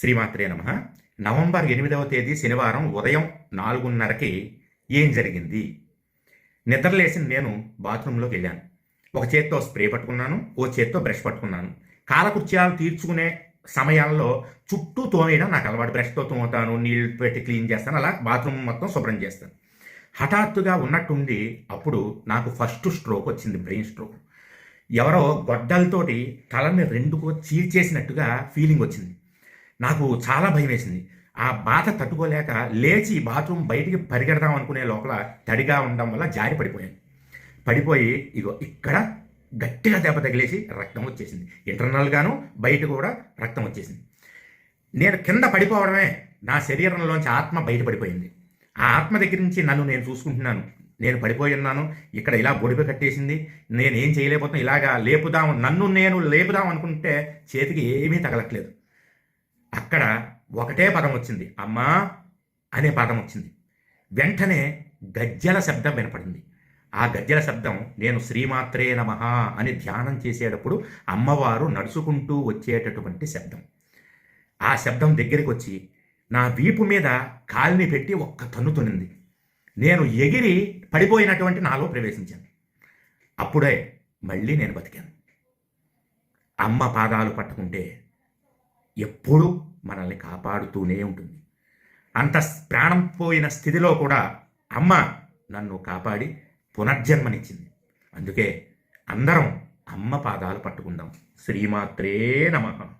శ్రీమాత్రే నమ. నవంబర్ ఎనిమిదవ తేదీ శనివారం ఉదయం నాలుగున్నరకి ఏం జరిగింది? నిద్రలేసిన నేను బాత్రూంలోకి వెళ్ళాను. ఒక చేత్తో స్ప్రే పట్టుకున్నాను ఓ చేత్తో బ్రష్ పట్టుకున్నాను. కాలకృత్యాలు తీర్చుకునే సమయాల్లో చుట్టూ తోమేయడం నాకు అలవాటు. బ్రష్తో తోముతాను నీళ్ళు పెట్టి క్లీన్ చేస్తాను అలా బాత్రూమ్ మొత్తం శుభ్రం చేస్తాను. హఠాత్తుగా ఉన్నట్టుండి అప్పుడు నాకు ఫస్ట్ స్ట్రోక్ వచ్చింది బ్రెయిన్ స్ట్రోక్. ఎవరో గొడ్డలతోటి తలని రెండుకు చీల్చేసినట్టుగా ఫీలింగ్ వచ్చింది. నాకు చాలా భయం వేసింది ఆ బాధ తట్టుకోలేక లేచి బాత్రూమ్ బయటికి పరిగెడదాం అనుకునే లోపల తడిగా ఉండడం వల్ల జారి పడిపోయాను. పడిపోయి ఇగో ఇక్కడ గట్టిగా దెబ్బ తగిలేసి రక్తం వచ్చేసింది. ఇంటర్నల్గాను బయట కూడా రక్తం వచ్చేసింది. నేను కింద పడిపోవడమే నా శరీరంలోంచి ఆత్మ బయటపడిపోయింది. ఆ ఆత్మ దగ్గర నుంచి నన్ను నేను చూసుకుంటున్నాను. నేను పడిపోయి ఉన్నాను. ఇక్కడ ఇలా బొడిపి కట్టేసింది. నేను ఏం చేయలేకపోతున్నా. ఇలాగా లేపుదాం నన్ను నేను లేపుదాం అనుకుంటే చేతికి ఏమీ తగలట్లేదు. అక్కడ ఒకటే పదం వచ్చింది. అమ్మా అనే పదం వచ్చింది. వెంటనే గజ్జల శబ్దం వినపడింది. ఆ గజ్జల శబ్దం నేను శ్రీమాత్రే నమః అని ధ్యానం చేసేటప్పుడు అమ్మవారు నడుచుకుంటూ వచ్చేటటువంటి శబ్దం. ఆ శబ్దం దగ్గరికి వచ్చి నా వీపు మీద కాలిని పెట్టి ఒక్క తన్ను తొనింది. నేను ఎగిరి పడిపోయినటువంటి నాలో ప్రవేశించాను. అప్పుడే మళ్ళీ నేను బతికాను. అమ్మ పాదాలు పట్టుకుంటే ఎప్పుడూ మనల్ని కాపాడుతూనే ఉంటుంది. అంత ప్రాణం పోయిన స్థితిలో కూడా అమ్మ నన్ను కాపాడి పునర్జన్మనిచ్చింది. అందుకే అందరం అమ్మ పాదాలు పట్టుకుందాం. శ్రీమాత్రే నమః.